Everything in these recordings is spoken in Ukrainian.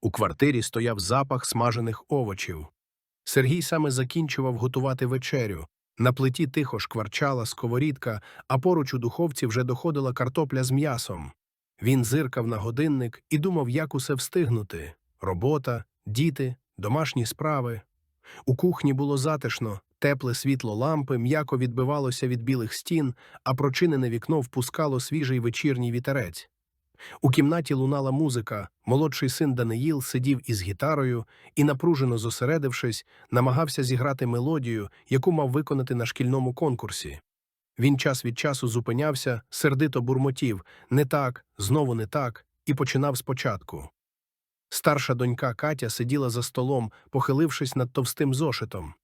У квартирі стояв запах смажених овочів. Сергій саме закінчував готувати вечерю. На плиті тихо шкварчала сковорідка, а поруч у духовці вже доходила картопля з м'ясом. Він зиркав на годинник і думав, як усе встигнути робота, діти, домашні справи. У кухні було затишно, тепле світло лампи м'яко відбивалося від білих стін, а прочинене вікно впускало свіжий вечірній вітерець. У кімнаті лунала музика, молодший син Даниїл сидів із гітарою і, напружено зосередившись, намагався зіграти мелодію, яку мав виконати на шкільному конкурсі. Він час від часу зупинявся, сердито бурмотів не так, знову не так, і починав спочатку. Старша донька Катя сиділа за столом, похилившись над товстим зошитом.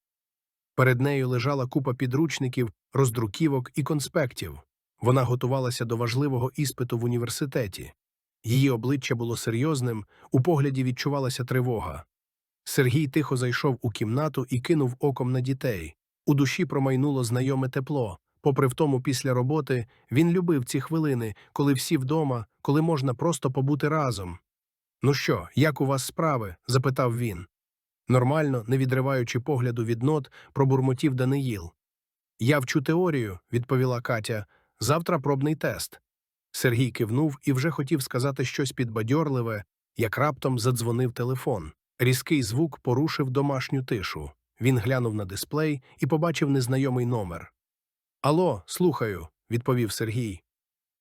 Перед нею лежала купа підручників, роздруківок і конспектів. Вона готувалася до важливого іспиту в університеті. Її обличчя було серйозним, у погляді відчувалася тривога. Сергій тихо зайшов у кімнату і кинув оком на дітей. У душі промайнуло знайоме тепло. Попри втому, після роботи він любив ці хвилини, коли всі вдома, коли можна просто побути разом. Ну що, як у вас справи? запитав він. Нормально, не відриваючи погляду від нот, пробурмотів Даниїл. Я вчу теорію, відповіла Катя. Завтра пробний тест. Сергій кивнув і вже хотів сказати щось підбадьорливе, як раптом задзвонив телефон. Різкий звук порушив домашню тишу. Він глянув на дисплей і побачив незнайомий номер. Алло, слухаю, відповів Сергій.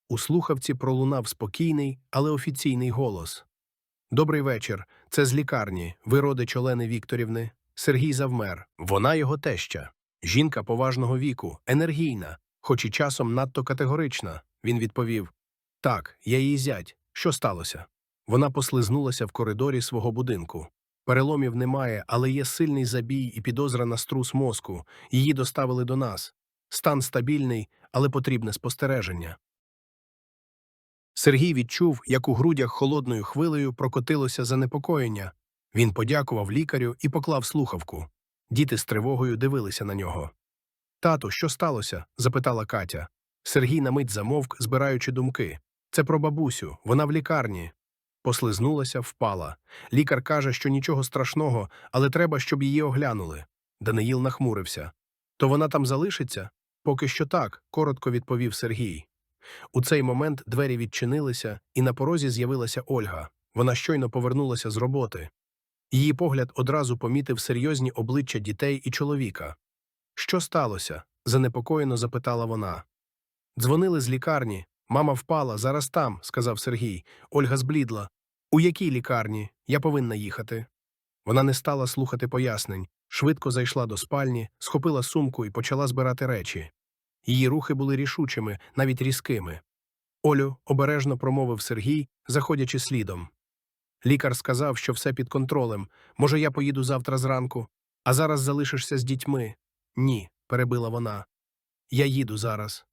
У слухавці пролунав спокійний, але офіційний голос. Добрий вечір. Це з лікарні. Ви родич Олени Вікторівни. Сергій завмер. Вона його теща. Жінка поважного віку, енергійна, хоч і часом надто категорична. Він відповів Так, я її зять. Що сталося? Вона послизнулася в коридорі свого будинку. Переломів немає, але є сильний забій і підозра на струс мозку. Її доставили до нас. Стан стабільний, але потрібне спостереження. Сергій відчув, як у грудях холодною хвилею прокотилося занепокоєння. Він подякував лікарю і поклав слухавку. Діти з тривогою дивилися на нього. Тату, що сталося? запитала Катя. Сергій на мить замовк, збираючи думки. Це про бабусю, вона в лікарні. Послизнулася, впала. Лікар каже, що нічого страшного, але треба, щоб її оглянули. Даниїл нахмурився. То вона там залишиться? Поки що так, коротко відповів Сергій. У цей момент двері відчинилися, і на порозі з'явилася Ольга. Вона щойно повернулася з роботи. Її погляд одразу помітив серйозні обличчя дітей і чоловіка. Що сталося? занепокоєно запитала вона. Дзвонили з лікарні. Мама впала, зараз там, сказав Сергій. Ольга зблідла. У якій лікарні? Я повинна їхати. Вона не стала слухати пояснень, швидко зайшла до спальні, схопила сумку і почала збирати речі. Її рухи були рішучими, навіть різкими. Олю, обережно промовив Сергій, заходячи слідом. Лікар сказав, що все під контролем. Може, я поїду завтра зранку, а зараз залишишся з дітьми. Ні, перебила вона. Я їду зараз.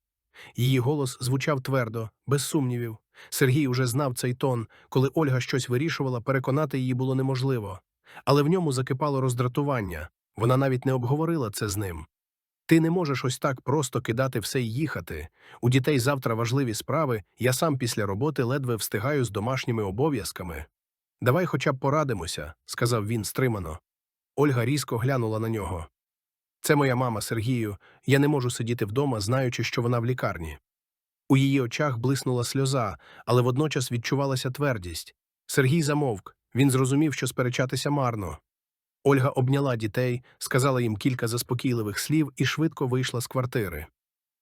Її голос звучав твердо, без сумнівів. Сергій уже знав цей тон, коли Ольга щось вирішувала, переконати її було неможливо. Але в ньому закипало роздратування. Вона навіть не обговорила це з ним. Ти не можеш ось так просто кидати все й їхати. У дітей завтра важливі справи, я сам після роботи ледве встигаю з домашніми обов'язками. Давай хоча б порадимося, сказав він стримано. Ольга різко глянула на нього. Це моя мама Сергію, я не можу сидіти вдома, знаючи, що вона в лікарні. У її очах блиснула сльоза, але водночас відчувалася твердість. Сергій замовк, він зрозумів, що сперечатися марно. Ольга обняла дітей, сказала їм кілька заспокійливих слів і швидко вийшла з квартири.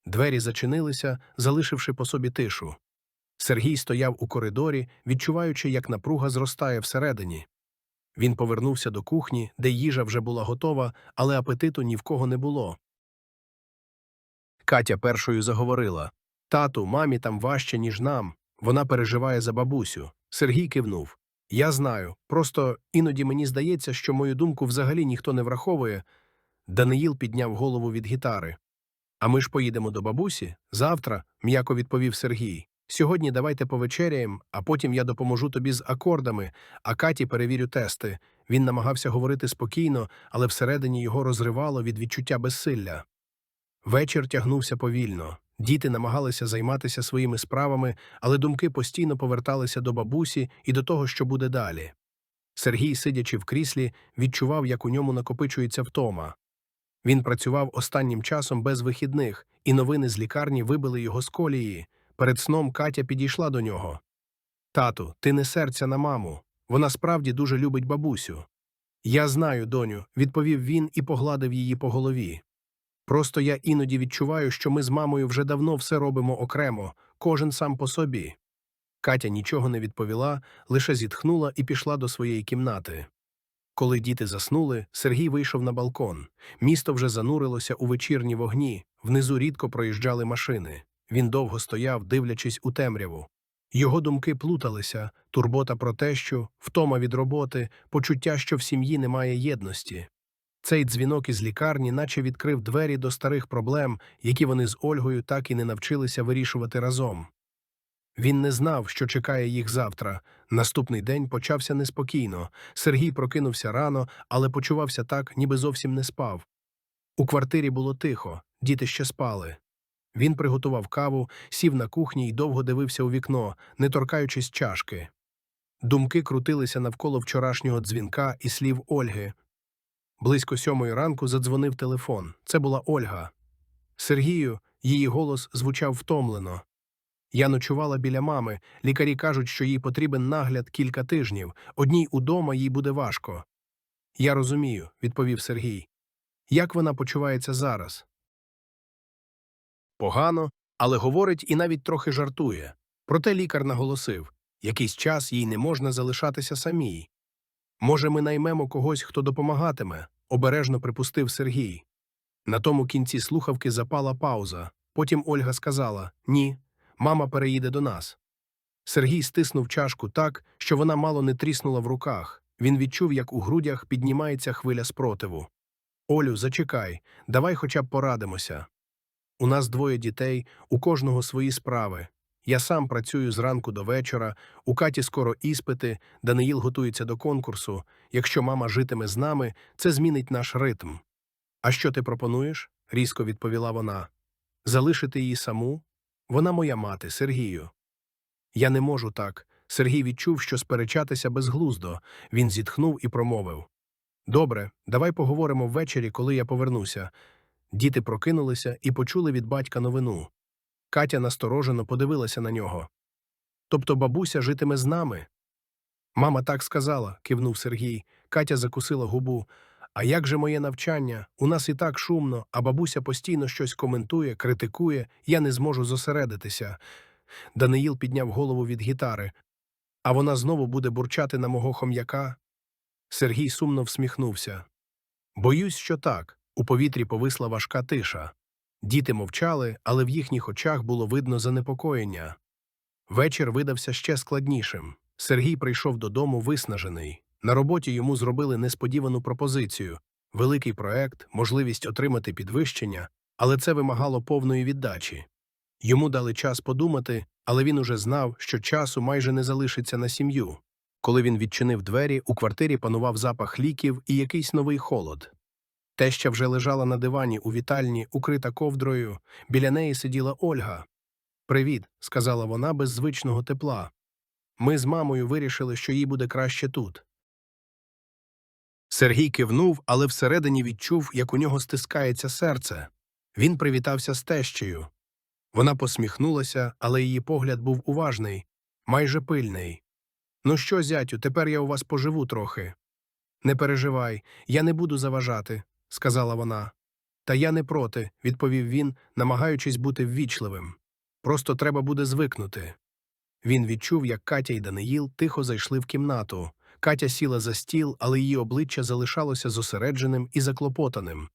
Двері зачинилися, залишивши по собі тишу. Сергій стояв у коридорі, відчуваючи, як напруга зростає всередині. Він повернувся до кухні, де їжа вже була готова, але апетиту ні в кого не було. Катя першою заговорила Тату, мамі там важче, ніж нам. Вона переживає за бабусю. Сергій кивнув. Я знаю. Просто іноді мені здається, що мою думку взагалі ніхто не враховує. Даниїл підняв голову від гітари. А ми ж поїдемо до бабусі? Завтра, м'яко відповів Сергій. Сьогодні давайте повечеряємо, а потім я допоможу тобі з акордами, а Каті перевірю тести. Він намагався говорити спокійно, але всередині його розривало від відчуття безсилля. Вечір тягнувся повільно. Діти намагалися займатися своїми справами, але думки постійно поверталися до бабусі і до того, що буде далі. Сергій, сидячи в кріслі, відчував, як у ньому накопичується втома. Він працював останнім часом без вихідних, і новини з лікарні вибили його з колії. Перед сном Катя підійшла до нього. Тату, ти не серця на маму. Вона справді дуже любить бабусю. Я знаю, доню, відповів він і погладив її по голові. Просто я іноді відчуваю, що ми з мамою вже давно все робимо окремо, кожен сам по собі. Катя нічого не відповіла, лише зітхнула і пішла до своєї кімнати. Коли діти заснули, Сергій вийшов на балкон. Місто вже занурилося у вечірні вогні, внизу рідко проїжджали машини. Він довго стояв, дивлячись у темряву. Його думки плуталися, турбота про те, що втома від роботи, почуття, що в сім'ї немає єдності. Цей дзвінок із лікарні наче відкрив двері до старих проблем, які вони з Ольгою так і не навчилися вирішувати разом. Він не знав, що чекає їх завтра. Наступний день почався неспокійно. Сергій прокинувся рано, але почувався так, ніби зовсім не спав. У квартирі було тихо, діти ще спали. Він приготував каву, сів на кухні і довго дивився у вікно, не торкаючись чашки. Думки крутилися навколо вчорашнього дзвінка і слів Ольги. Близько сьомої ранку задзвонив телефон. Це була Ольга. Сергію, її голос звучав втомлено. Я ночувала біля мами. Лікарі кажуть, що їй потрібен нагляд кілька тижнів. Одній удома їй буде важко. Я розумію, відповів Сергій. Як вона почувається зараз? Погано, але говорить і навіть трохи жартує. Проте лікар наголосив якийсь час їй не можна залишатися самій. Може, ми наймемо когось, хто допомагатиме, обережно припустив Сергій. На тому кінці слухавки запала пауза. Потім Ольга сказала Ні, мама переїде до нас. Сергій стиснув чашку так, що вона мало не тріснула в руках. Він відчув, як у грудях піднімається хвиля спротиву. Олю, зачекай, давай хоча б порадимося. У нас двоє дітей, у кожного свої справи. Я сам працюю зранку до вечора, у Каті скоро іспити, Даниїл готується до конкурсу. Якщо мама житиме з нами, це змінить наш ритм. А що ти пропонуєш? різко відповіла вона. Залишити її саму? Вона моя мати, Сергію. Я не можу так. Сергій відчув, що сперечатися безглуздо. Він зітхнув і промовив Добре, давай поговоримо ввечері, коли я повернуся. Діти прокинулися і почули від батька новину. Катя насторожено подивилася на нього. Тобто бабуся житиме з нами? Мама так сказала, кивнув Сергій. Катя закусила губу. А як же моє навчання? У нас і так шумно, а бабуся постійно щось коментує, критикує, я не зможу зосередитися. Даниїл підняв голову від гітари. А вона знову буде бурчати на мого хом'яка? Сергій сумно всміхнувся. Боюсь, що так. У повітрі повисла важка тиша. Діти мовчали, але в їхніх очах було видно занепокоєння. Вечір видався ще складнішим. Сергій прийшов додому виснажений. На роботі йому зробили несподівану пропозицію великий проект, можливість отримати підвищення, але це вимагало повної віддачі. Йому дали час подумати, але він уже знав, що часу майже не залишиться на сім'ю. Коли він відчинив двері, у квартирі панував запах ліків і якийсь новий холод. Теща вже лежала на дивані у вітальні, укрита ковдрою. Біля неї сиділа Ольга. Привіт, сказала вона без звичного тепла. Ми з мамою вирішили, що їй буде краще тут. Сергій кивнув, але всередині відчув, як у нього стискається серце. Він привітався з тещею. Вона посміхнулася, але її погляд був уважний, майже пильний. Ну що, зятю, тепер я у вас поживу трохи. Не переживай, я не буду заважати, сказала вона. Та я не проти, відповів він, намагаючись бути ввічливим. Просто треба буде звикнути. Він відчув, як Катя і Даниїл тихо зайшли в кімнату. Катя сіла за стіл, але її обличчя залишалося зосередженим і заклопотаним.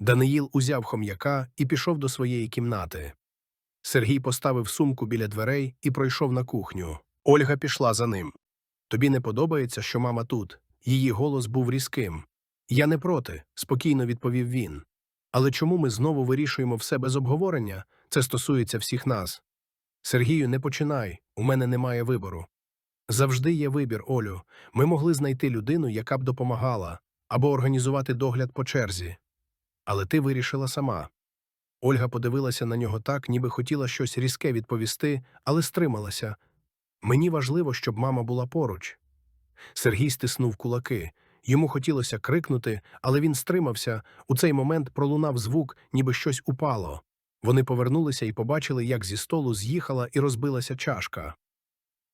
Даниїл узяв хом'яка і пішов до своєї кімнати. Сергій поставив сумку біля дверей і пройшов на кухню. Ольга пішла за ним. Тобі не подобається, що мама тут. Її голос був різким. Я не проти, спокійно відповів він. Але чому ми знову вирішуємо все без обговорення? Це стосується всіх нас. Сергію, не починай, у мене немає вибору. Завжди є вибір, Олю. Ми могли знайти людину, яка б допомагала, або організувати догляд по черзі. Але ти вирішила сама. Ольга подивилася на нього так, ніби хотіла щось різке відповісти, але стрималася. Мені важливо, щоб мама була поруч. Сергій стиснув кулаки. Йому хотілося крикнути, але він стримався. У цей момент пролунав звук, ніби щось упало. Вони повернулися і побачили, як зі столу з'їхала і розбилася чашка.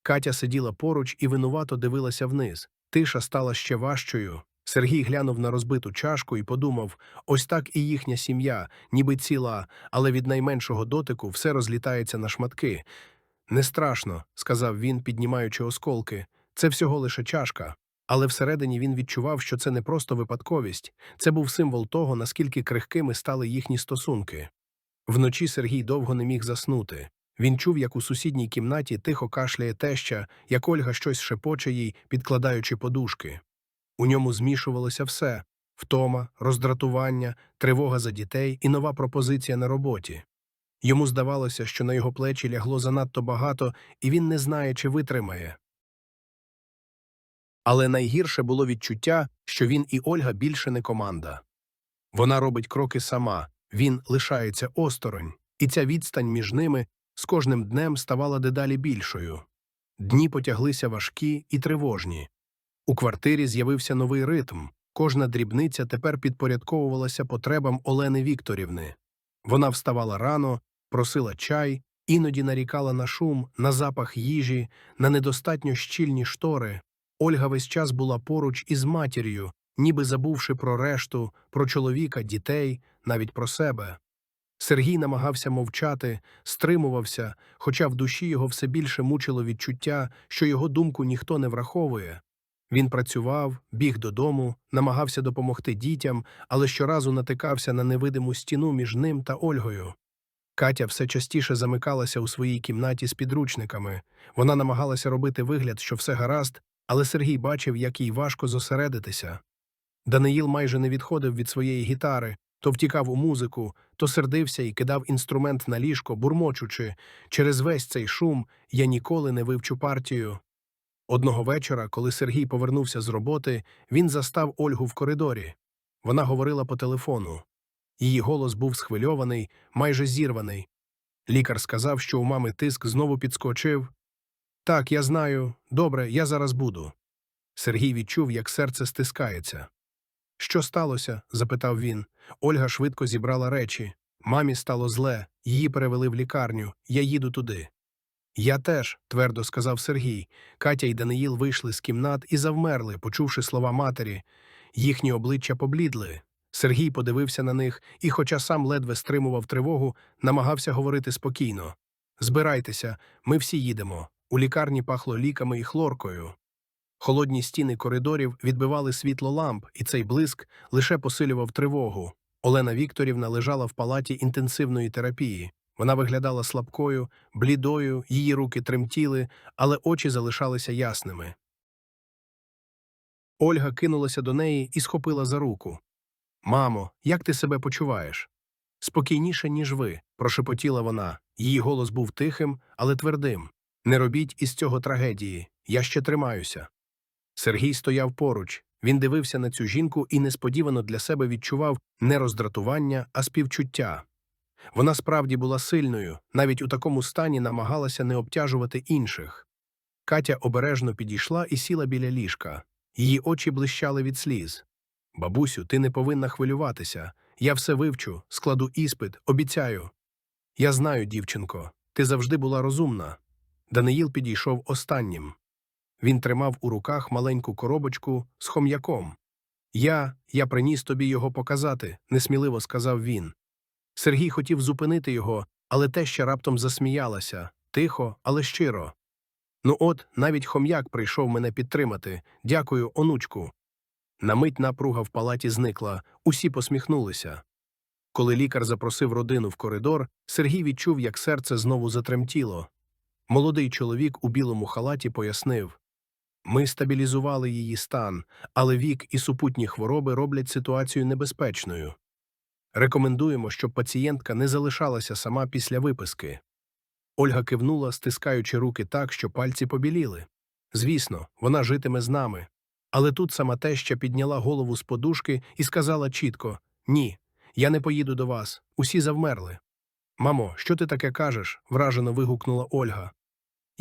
Катя сиділа поруч і винувато дивилася вниз. Тиша стала ще важчою. Сергій глянув на розбиту чашку і подумав: ось так і їхня сім'я, ніби ціла, але від найменшого дотику все розлітається на шматки. Не страшно, сказав він, піднімаючи осколки. Це всього лише чашка. Але всередині він відчував, що це не просто випадковість, це був символ того, наскільки крихкими стали їхні стосунки. Вночі Сергій довго не міг заснути. Він чув, як у сусідній кімнаті тихо кашляє теща, як Ольга щось шепоче їй, підкладаючи подушки. У ньому змішувалося все втома, роздратування, тривога за дітей і нова пропозиція на роботі. Йому здавалося, що на його плечі лягло занадто багато, і він не знає, чи витримає. Але найгірше було відчуття, що він і Ольга більше не команда. Вона робить кроки сама, він лишається осторонь, і ця відстань між ними з кожним днем ставала дедалі більшою. Дні потяглися важкі і тривожні. У квартирі з'явився новий ритм. Кожна дрібниця тепер підпорядковувалася потребам Олени Вікторівни. Вона вставала рано, просила чай, іноді нарікала на шум, на запах їжі, на недостатньо щільні штори. Ольга весь час була поруч із матір'ю, ніби забувши про решту, про чоловіка, дітей, навіть про себе. Сергій намагався мовчати, стримувався, хоча в душі його все більше мучило відчуття, що його думку ніхто не враховує. Він працював, біг додому, намагався допомогти дітям, але щоразу натикався на невидиму стіну між ним та Ольгою. Катя все частіше замикалася у своїй кімнаті з підручниками. Вона намагалася робити вигляд, що все гаразд, але Сергій бачив, як їй важко зосередитися. Даниїл майже не відходив від своєї гітари, то втікав у музику, то сердився і кидав інструмент на ліжко, бурмочучи через весь цей шум я ніколи не вивчу партію. Одного вечора, коли Сергій повернувся з роботи, він застав Ольгу в коридорі. Вона говорила по телефону. Її голос був схвильований, майже зірваний. Лікар сказав, що у мами тиск знову підскочив. Так, я знаю. Добре, я зараз буду. Сергій відчув, як серце стискається. Що сталося? запитав він. Ольга швидко зібрала речі. Мамі стало зле, її перевели в лікарню. Я їду туди. Я теж, твердо сказав Сергій. Катя і Даниїл вийшли з кімнат і завмерли, почувши слова матері. Їхні обличчя поблідли. Сергій подивився на них і, хоча сам ледве стримував тривогу, намагався говорити спокійно. Збирайтеся, ми всі їдемо. У лікарні пахло ліками і хлоркою. Холодні стіни коридорів відбивали світло ламп, і цей блиск лише посилював тривогу. Олена Вікторівна лежала в палаті інтенсивної терапії. Вона виглядала слабкою, блідою, її руки тремтіли, але очі залишалися ясними. Ольга кинулася до неї і схопила за руку. Мамо, як ти себе почуваєш? Спокійніше, ніж ви, прошепотіла вона. Її голос був тихим, але твердим. Не робіть із цього трагедії. Я ще тримаюся. Сергій стояв поруч. Він дивився на цю жінку і несподівано для себе відчував не роздратування, а співчуття. Вона справді була сильною, навіть у такому стані намагалася не обтяжувати інших. Катя обережно підійшла і сіла біля ліжка. Її очі блищали від сліз. Бабусю, ти не повинна хвилюватися. Я все вивчу, складу іспит, обіцяю. Я знаю, дівчинко, ти завжди була розумна. Даниїл підійшов останнім. Він тримав у руках маленьку коробочку з хом'яком. Я, я приніс тобі його показати, несміливо сказав він. Сергій хотів зупинити його, але теща раптом засміялася тихо, але щиро. Ну от, навіть хом'як прийшов мене підтримати. Дякую, онучку. На мить напруга в палаті зникла, усі посміхнулися. Коли лікар запросив родину в коридор, Сергій відчув, як серце знову затремтіло. Молодий чоловік у білому халаті пояснив ми стабілізували її стан, але вік і супутні хвороби роблять ситуацію небезпечною. Рекомендуємо, щоб пацієнтка не залишалася сама після виписки. Ольга кивнула, стискаючи руки так, що пальці побіліли. Звісно, вона житиме з нами. Але тут сама теща підняла голову з подушки і сказала чітко Ні, я не поїду до вас. Усі завмерли. Мамо, що ти таке кажеш? вражено вигукнула Ольга.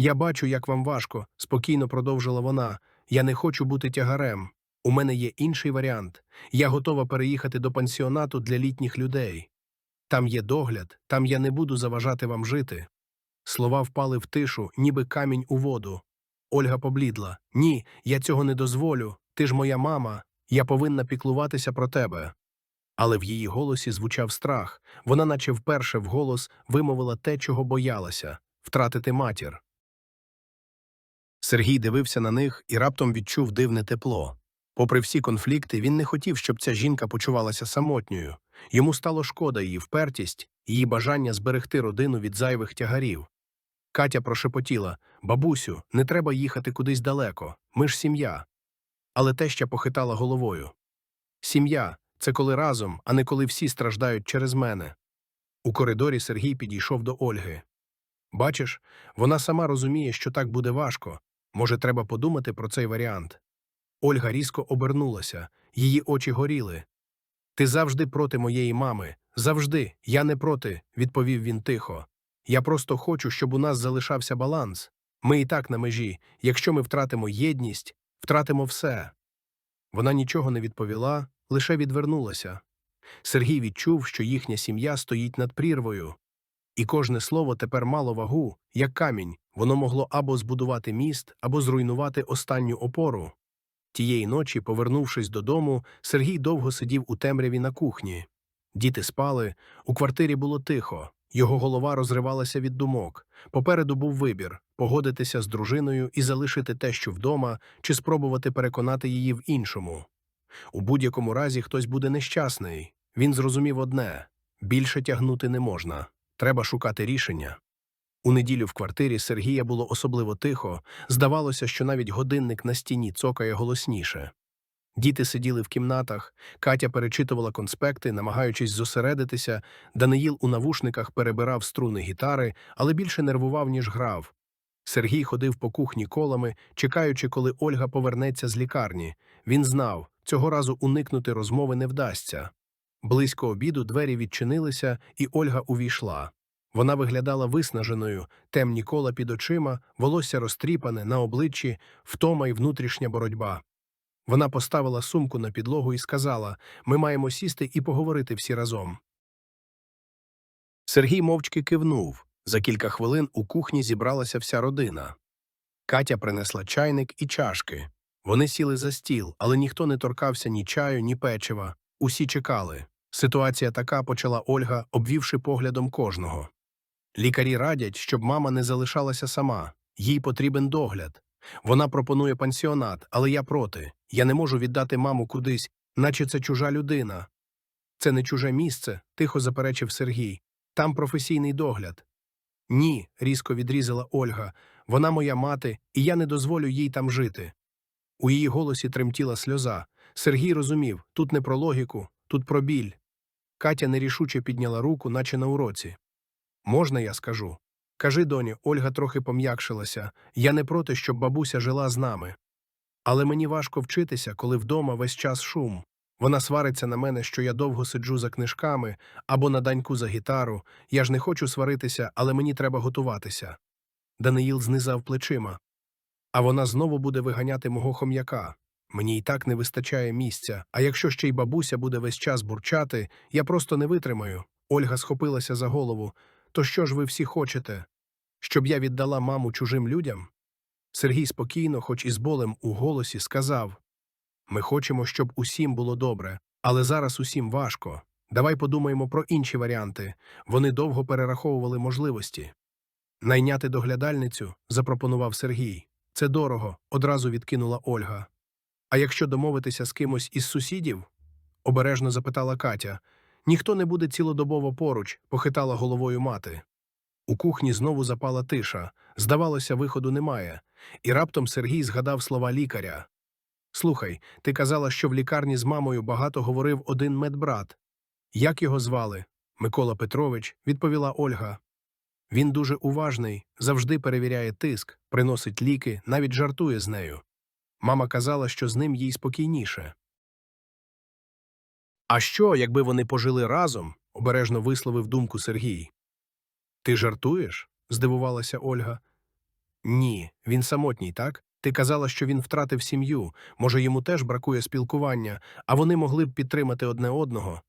Я бачу, як вам важко, спокійно продовжила вона. Я не хочу бути тягарем. У мене є інший варіант. Я готова переїхати до пансіонату для літніх людей. Там є догляд, там я не буду заважати вам жити. Слова впали в тишу, ніби камінь у воду. Ольга поблідла. Ні, я цього не дозволю. Ти ж моя мама. Я повинна піклуватися про тебе. Але в її голосі звучав страх. Вона, наче вперше вголос, вимовила те, чого боялася втратити матір. Сергій дивився на них і раптом відчув дивне тепло. Попри всі конфлікти, він не хотів, щоб ця жінка почувалася самотньою. Йому стало шкода її впертість, її бажання зберегти родину від зайвих тягарів. Катя прошепотіла Бабусю, не треба їхати кудись далеко. Ми ж сім'я. Але теща похитала головою. Сім'я це коли разом, а не коли всі страждають через мене. У коридорі Сергій підійшов до Ольги. Бачиш, вона сама розуміє, що так буде важко. Може, треба подумати про цей варіант. Ольга різко обернулася, її очі горіли. Ти завжди проти моєї мами. Завжди, я не проти, відповів він тихо. Я просто хочу, щоб у нас залишався баланс. Ми і так на межі. Якщо ми втратимо єдність, втратимо все. Вона нічого не відповіла, лише відвернулася. Сергій відчув, що їхня сім'я стоїть над прірвою. І кожне слово тепер мало вагу, як камінь, воно могло або збудувати міст, або зруйнувати останню опору. Тієї ночі, повернувшись додому, Сергій довго сидів у темряві на кухні. Діти спали, у квартирі було тихо, його голова розривалася від думок. Попереду був вибір погодитися з дружиною і залишити те, що вдома, чи спробувати переконати її в іншому. У будь-якому разі хтось буде нещасний. Він зрозумів одне більше тягнути не можна. Треба шукати рішення. У неділю в квартирі Сергія було особливо тихо, здавалося, що навіть годинник на стіні цокає голосніше. Діти сиділи в кімнатах, Катя перечитувала конспекти, намагаючись зосередитися, Даниїл у навушниках перебирав струни гітари, але більше нервував, ніж грав. Сергій ходив по кухні колами, чекаючи, коли Ольга повернеться з лікарні. Він знав, цього разу уникнути розмови не вдасться. Близько обіду двері відчинилися, і Ольга увійшла. Вона виглядала виснаженою, темні кола під очима, волосся розтріпане, на обличчі, втома і внутрішня боротьба. Вона поставила сумку на підлогу і сказала Ми маємо сісти і поговорити всі разом. Сергій мовчки кивнув. За кілька хвилин у кухні зібралася вся родина. Катя принесла чайник і чашки. Вони сіли за стіл, але ніхто не торкався ні чаю, ні печива. Усі чекали. Ситуація така почала Ольга, обвівши поглядом кожного. Лікарі радять, щоб мама не залишалася сама. Їй потрібен догляд. Вона пропонує пансіонат, але я проти. Я не можу віддати маму кудись, наче це чужа людина. Це не чуже місце, тихо заперечив Сергій. Там професійний догляд. Ні, різко відрізала Ольга. Вона моя мати, і я не дозволю їй там жити. У її голосі тремтіла сльоза. Сергій розумів тут не про логіку, тут про біль. Катя нерішуче підняла руку, наче на уроці. Можна, я скажу? Кажи, доні, Ольга трохи пом'якшилася. Я не проти, щоб бабуся жила з нами. Але мені важко вчитися, коли вдома весь час шум. Вона свариться на мене, що я довго сиджу за книжками або на даньку за гітару. Я ж не хочу сваритися, але мені треба готуватися. Даниїл знизав плечима. А вона знову буде виганяти мого хом'яка. Мені й так не вистачає місця, а якщо ще й бабуся буде весь час бурчати, я просто не витримаю. Ольга схопилася за голову. То що ж ви всі хочете? Щоб я віддала маму чужим людям? Сергій спокійно, хоч і з болем у голосі, сказав Ми хочемо, щоб усім було добре, але зараз усім важко. Давай подумаємо про інші варіанти. Вони довго перераховували можливості. Найняти доглядальницю, запропонував Сергій. Це дорого, одразу відкинула Ольга. А якщо домовитися з кимось із сусідів? обережно запитала Катя. Ніхто не буде цілодобово поруч, похитала головою мати. У кухні знову запала тиша. Здавалося, виходу немає. І раптом Сергій згадав слова лікаря. Слухай, ти казала, що в лікарні з мамою багато говорив один медбрат. Як його звали? Микола Петрович, відповіла Ольга. Він дуже уважний, завжди перевіряє тиск, приносить ліки, навіть жартує з нею. Мама казала, що з ним їй спокійніше. А що, якби вони пожили разом? обережно висловив думку Сергій. Ти жартуєш? здивувалася Ольга. Ні, він самотній, так? Ти казала, що він втратив сім'ю, може, йому теж бракує спілкування, а вони могли б підтримати одне одного.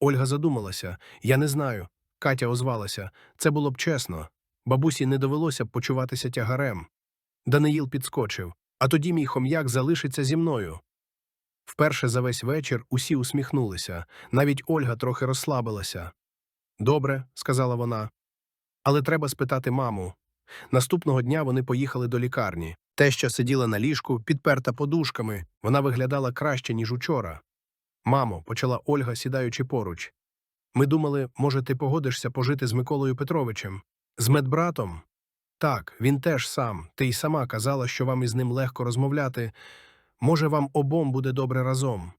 Ольга задумалася я не знаю. Катя озвалася це було б чесно. Бабусі не довелося б почуватися тягарем. Даниїл підскочив, а тоді мій хом'як залишиться зі мною. Вперше за весь вечір усі усміхнулися, навіть Ольга трохи розслабилася. Добре, сказала вона. Але треба спитати маму. Наступного дня вони поїхали до лікарні. Теща сиділа на ліжку, підперта подушками. Вона виглядала краще, ніж учора. Мамо, почала Ольга, сідаючи поруч. Ми думали, може, ти погодишся пожити з Миколою Петровичем? З медбратом? Так, він теж сам. Ти й сама казала, що вам із ним легко розмовляти. Може, вам обом буде добре разом.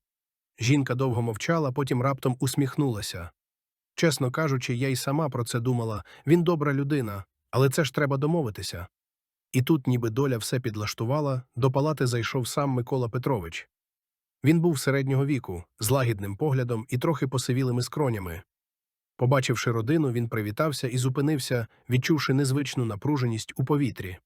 Жінка довго мовчала, потім раптом усміхнулася. Чесно кажучи, я й сама про це думала. Він добра людина, але це ж треба домовитися. І тут, ніби доля все підлаштувала, до палати зайшов сам Микола Петрович. Він був середнього віку, з лагідним поглядом і трохи посивілими скронями. Побачивши родину, він привітався і зупинився, відчувши незвичну напруженість у повітрі.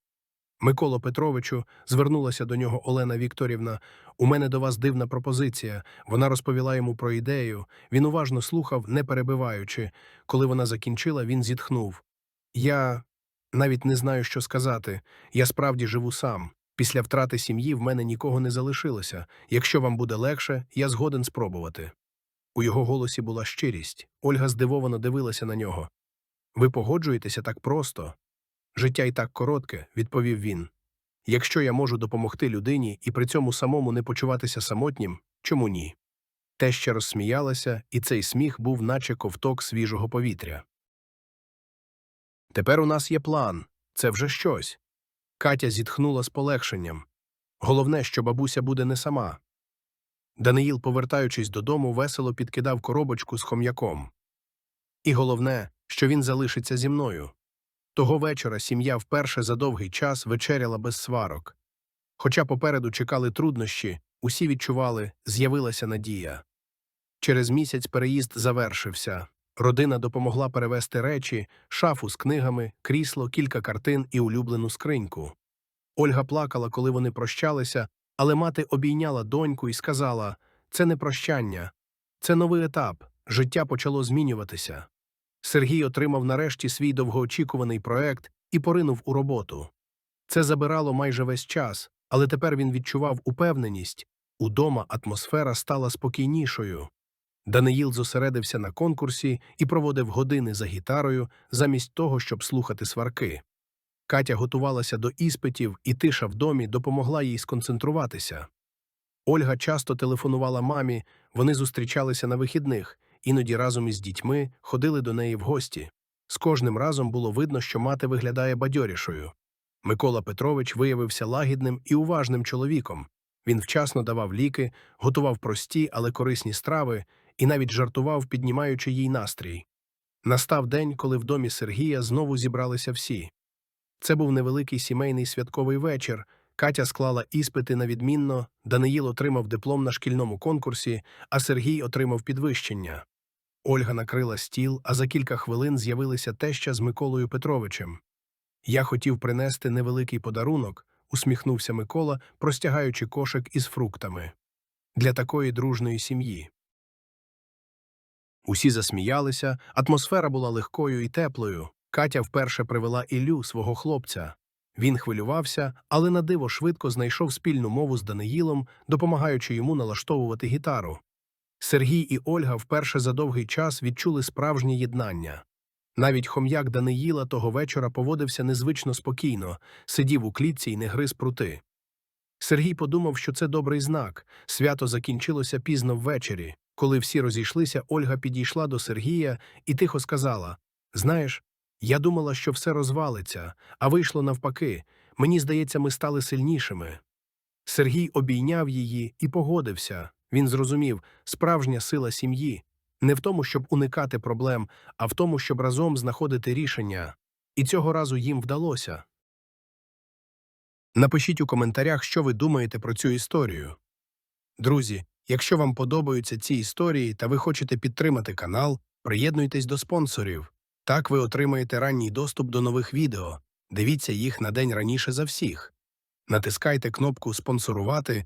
Миколо Петровичу звернулася до нього Олена Вікторівна. У мене до вас дивна пропозиція. Вона розповіла йому про ідею. Він уважно слухав, не перебиваючи. Коли вона закінчила, він зітхнув. Я навіть не знаю, що сказати. Я справді живу сам. Після втрати сім'ї в мене нікого не залишилося. Якщо вам буде легше, я згоден спробувати. У його голосі була щирість. Ольга здивовано дивилася на нього. Ви погоджуєтеся так просто. Життя й так коротке, відповів він. Якщо я можу допомогти людині і при цьому самому не почуватися самотнім, чому ні? Теща розсміялася, і цей сміх був наче ковток свіжого повітря. Тепер у нас є план. Це вже щось. Катя зітхнула з полегшенням. Головне, що бабуся буде не сама. Даниїл, повертаючись додому, весело підкидав коробочку з хом'яком. І головне, що він залишиться зі мною. Того вечора сім'я вперше за довгий час вечеряла без сварок. Хоча попереду чекали труднощі, усі відчували, з'явилася надія. Через місяць переїзд завершився. Родина допомогла перевезти речі, шафу з книгами, крісло, кілька картин і улюблену скриньку. Ольга плакала, коли вони прощалися, але мати обійняла доньку і сказала це не прощання, це новий етап, життя почало змінюватися. Сергій отримав нарешті свій довгоочікуваний проект і поринув у роботу. Це забирало майже весь час, але тепер він відчував упевненість удома атмосфера стала спокійнішою. Даниїл зосередився на конкурсі і проводив години за гітарою, замість того, щоб слухати сварки. Катя готувалася до іспитів, і тиша в домі допомогла їй сконцентруватися. Ольга часто телефонувала мамі, вони зустрічалися на вихідних, іноді разом із дітьми ходили до неї в гості. З кожним разом було видно, що мати виглядає бадьорішою. Микола Петрович виявився лагідним і уважним чоловіком. Він вчасно давав ліки, готував прості, але корисні страви і навіть жартував, піднімаючи їй настрій. Настав день, коли в домі Сергія знову зібралися всі. Це був невеликий сімейний святковий вечір. Катя склала іспити на відмінно, Даниїл отримав диплом на шкільному конкурсі, а Сергій отримав підвищення. Ольга накрила стіл, а за кілька хвилин з'явилися теща з Миколою Петровичем. Я хотів принести невеликий подарунок, усміхнувся Микола, простягаючи кошик із фруктами. Для такої дружної сім'ї. Усі засміялися, атмосфера була легкою і теплою. Катя вперше привела Іллю, свого хлопця. Він хвилювався, але на диво швидко знайшов спільну мову з Даниїлом, допомагаючи йому налаштовувати гітару. Сергій і Ольга вперше за довгий час відчули справжнє єднання. Навіть хом'як Даниїла того вечора поводився незвично спокійно, сидів у клітці і не гриз прути. Сергій подумав, що це добрий знак. Свято закінчилося пізно ввечері. Коли всі розійшлися, Ольга підійшла до Сергія і тихо сказала Знаєш, я думала, що все розвалиться, а вийшло навпаки. Мені здається, ми стали сильнішими. Сергій обійняв її і погодився. Він зрозумів, справжня сила сім'ї не в тому, щоб уникати проблем, а в тому, щоб разом знаходити рішення. І цього разу їм вдалося. Напишіть у коментарях, що ви думаєте про цю історію. Друзі, якщо вам подобаються ці історії та ви хочете підтримати канал, приєднуйтесь до спонсорів. Так ви отримаєте ранній доступ до нових відео. Дивіться їх на день раніше за всіх. Натискайте кнопку Спонсорувати